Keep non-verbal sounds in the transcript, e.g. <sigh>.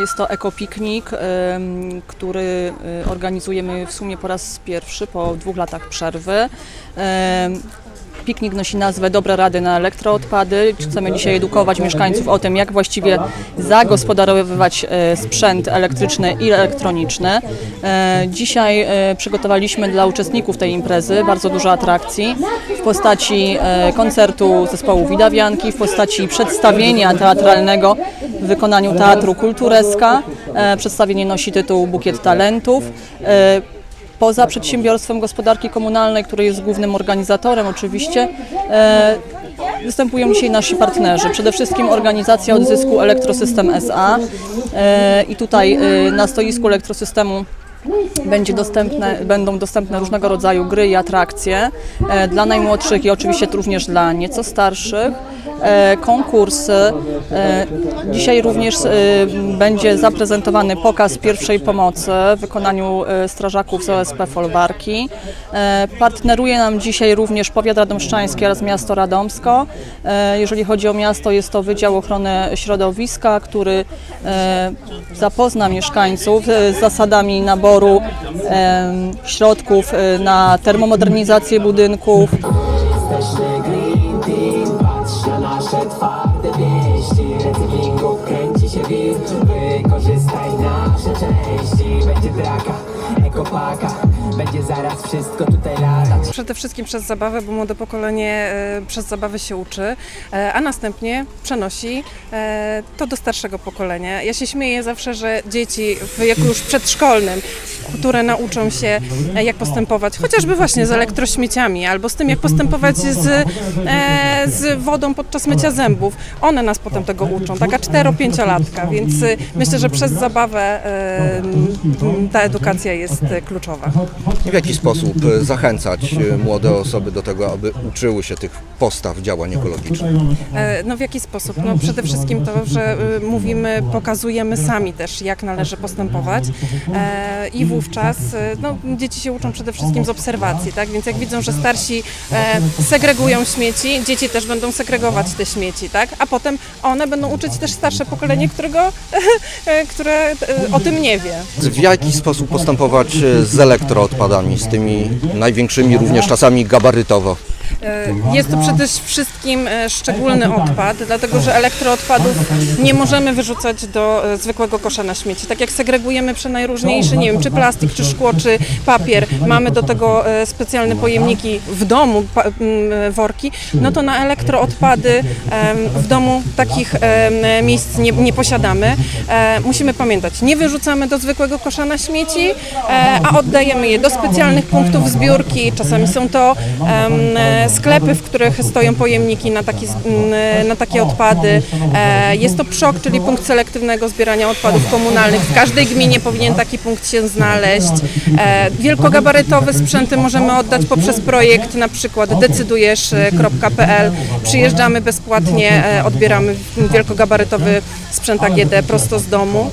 Jest to ekopiknik, który y, organizujemy w sumie po raz pierwszy po dwóch latach przerwy. Piknik nosi nazwę Dobre Rady na elektroodpady. Chcemy dzisiaj edukować mieszkańców o tym, jak właściwie zagospodarowywać e, sprzęt elektryczny i elektroniczny. E, Dzisiaj e, przygotowaliśmy dla uczestników tej imprezy bardzo dużo atrakcji w postaci koncertu zespołu Widawianki, w postaci przedstawienia teatralnego w wykonaniu Teatru Kultureska. E, Przedstawienie nosi tytuł Bukiet Talentów. E, Poza przedsiębiorstwem gospodarki komunalnej, który jest głównym organizatorem oczywiście, e, występują dzisiaj nasi partnerzy. Przede wszystkim organizacja odzysku Elektrosystem SA i tutaj na stoisku elektrosystemu będzie dostępne, będą dostępne różnego rodzaju gry i atrakcje e, dla najmłodszych i oczywiście również dla nieco starszych. E, konkursy. E, dzisiaj również e, będzie zaprezentowany pokaz pierwszej pomocy w wykonaniu e, strażaków z OSP Folwarki. E, partneruje nam dzisiaj również Powiat Radomszczański oraz miasto Radomsko. E, jeżeli chodzi o miasto, jest to Wydział Ochrony Środowiska, który e, zapozna mieszkańców e, z zasadami naboru środków e, na termomodernizację budynków, Jesteśmy Green Team Patrz na nasze twarde Recyklingu kręci się Wykorzystaj nasze części Będzie ekopaka Będzie zaraz wszystko tutaj latać Przede wszystkim przez zabawę, bo młode pokolenie e, przez zabawę się uczy, e, a następnie przenosi e, to do starszego pokolenia. Ja się śmieję zawsze, że dzieci w wieku już przedszkolnym, które nauczą się jak postępować, chociażby właśnie z elektrośmieciami, albo z tym jak postępować z, z wodą podczas mycia zębów, one nas potem tego uczą, taka 4-5-latka, więc e, myślę, że przez zabawę e, ta edukacja jest e, kluczowa. W jaki sposób zachęcać młode osoby do tego, aby uczyły się tych postaw działań ekologicznych? E, No w jaki sposób? No przede wszystkim to, że y, mówimy, pokazujemy sami też, jak należy postępować e, i wówczas no, dzieci się uczą przede wszystkim z obserwacji, tak? Więc jak widzą, że starsi e, segregują śmieci, dzieci też będą segregować te śmieci, tak? A potem one będą uczyć też starsze pokolenie, którego, <laughs> e, które e, o tym nie wie. W jaki sposób postępować e, z elektroodpadami, z tymi największymi również czasami gabarytowo? E, Jest to przede wszystkim e, szczególny odpad, dlatego że elektroodpadów nie możemy wyrzucać do e, zwykłego kosza na śmieci. Tak jak segregujemy przenajróżniejsze, nie wiem, czy plastik, czy szkło, czy papier, mamy do tego specjalne pojemniki w domu, worki, no to na elektroodpady w domu takich miejsc nie, nie posiadamy. Musimy pamiętać, nie wyrzucamy do zwykłego kosza na śmieci, a oddajemy je do specjalnych punktów zbiórki. Czasami są to sklepy, w których stoją pojemniki na, taki, na takie odpady. E, Jest to PSZOK, czyli punkt selektywnego zbierania odpadów komunalnych. W każdej gminie powinien taki punkt się znaleźć. E, Wielkogabarytowe sprzęty możemy oddać poprzez projekt na przykład decydujesz.pl. Przyjeżdżamy bezpłatnie, e, odbieramy wielkogabarytowy sprzęt AGD prosto z domu.